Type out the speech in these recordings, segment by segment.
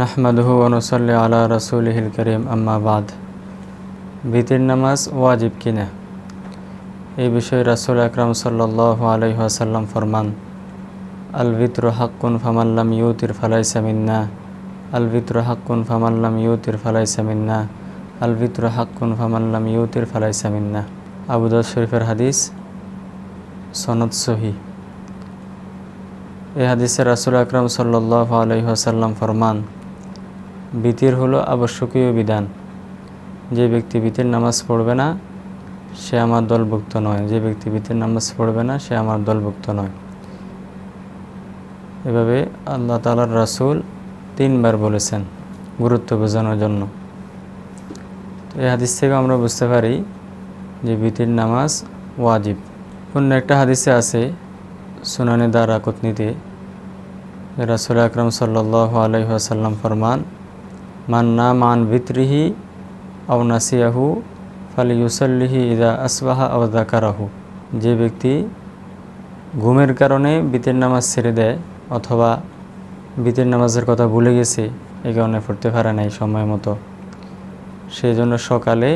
নাহমাদহু অনুসল্লি আলা রসুলহিল করিম আম্মাবাদ বিতির নামাজ ওয়াজিব কিনা? এই বিষয়ে রাসুল আকরাম সাল্লাহ আলহাসাল্লাম ফরমান, আল বিত্র হাক্কুন ফামাল্লাম ইউতির ফালাই সামিন্না আল বিত্র হাক্কুন ফামাল্লাম ইউতির ফালাই সামিন্না আল বিত্র হাক্কুন ফামাল্লাম ইউতির ফালাই সামিন্না আবুদাদ শরীফের হাদিস সনদ সহি। এই হাদিসে রাসুল আকরাম সাল্লাহ আলহাসাল্লাম ফরমান বিতির হলো আবশ্যকীয় বিধান। যে ব্যক্তি বিতির নামাজ পড়বে না, সে আমার দলভুক্ত নয়। যে ব্যক্তি বিতির নামাজ পড়বে না, সে আমার দলভুক্ত নয়। এভাবে আল্লাহ তালার রাসুল তিনবার বলেছেন গুরুত্ব বোঝানোর জন্য। তো এই হাদিস থেকে আমরা বুঝতে পারি যে বিতির নামাজ ওয়াজিব। অন্য একটা হাদিসে আছে সুনানি দ্বারা কতনিতে রাসুল আকরম সাল্লাহ আলহাসাল্লাম ফরমান মান না মান ভিত্রিহি আও নাসিয়াহু ফালি ইউসল্লিহি ইদা আসবাহা আও দাকারাহু যে ব্যক্তি ঘুমের কারণে বিতের নামাজ ছেড়ে দেয় অথবা বিতের নামাজের কথা ভুলে গেছে এই কারণে পড়তে পারে নাই সময় মতো। সেই জন্য সকালে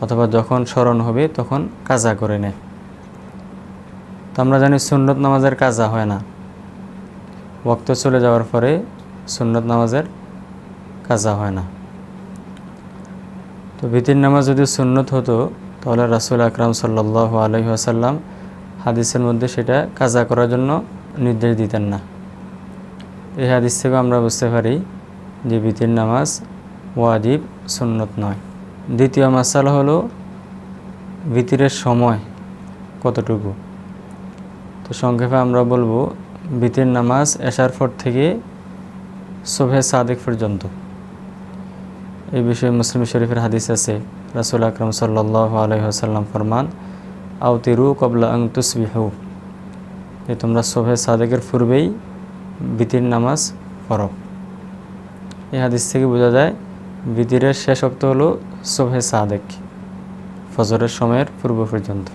অথবা যখন স্মরণ হবে তখন কাজা করে নেয়। তো আমরা জানি সুন্নত নামাজের কাজা হয় না। ওক্ত চলে যাওয়ার পরে সুন্নত নামাজের কাজা হয় না। তো ভিতির নামাজ যদি সুন্নত হতো, তাহলে রাসুল আকরাম সাল্লাহ আলহি আসাল্লাম হাদিসের মধ্যে সেটা কাজা করার জন্য নির্দেশ দিতেন না। এই হাদিস থেকে আমরা বুঝতে পারি যে ভিতির নামাজ ওয়াজিব, সুন্নত নয়। দ্বিতীয় মাসাল হলো ভিতিরের সময় কতটুকু? তো সংক্ষেপে আমরা বলব, ভিতির নামাজ এশার পর থেকে শোভে সাদেক পর্যন্ত। এই বিষয়ে মুসলিম শরীফের হাদিস আছে। রাসুল আকরম সাল্লাহ আলহিহাসাল্লাম ফরমান, আউতিরু কবলা আং তুসবিহু। যে তোমরা শোভে সাদেকের পূর্বেই বিতির নামাজ পড়ো। এই হাদিস থেকে বোঝা যায়, বিতিরের শেষ অক্ত হলো সোভে সাদেক, ফজরের সময়ের পূর্ব পর্যন্ত।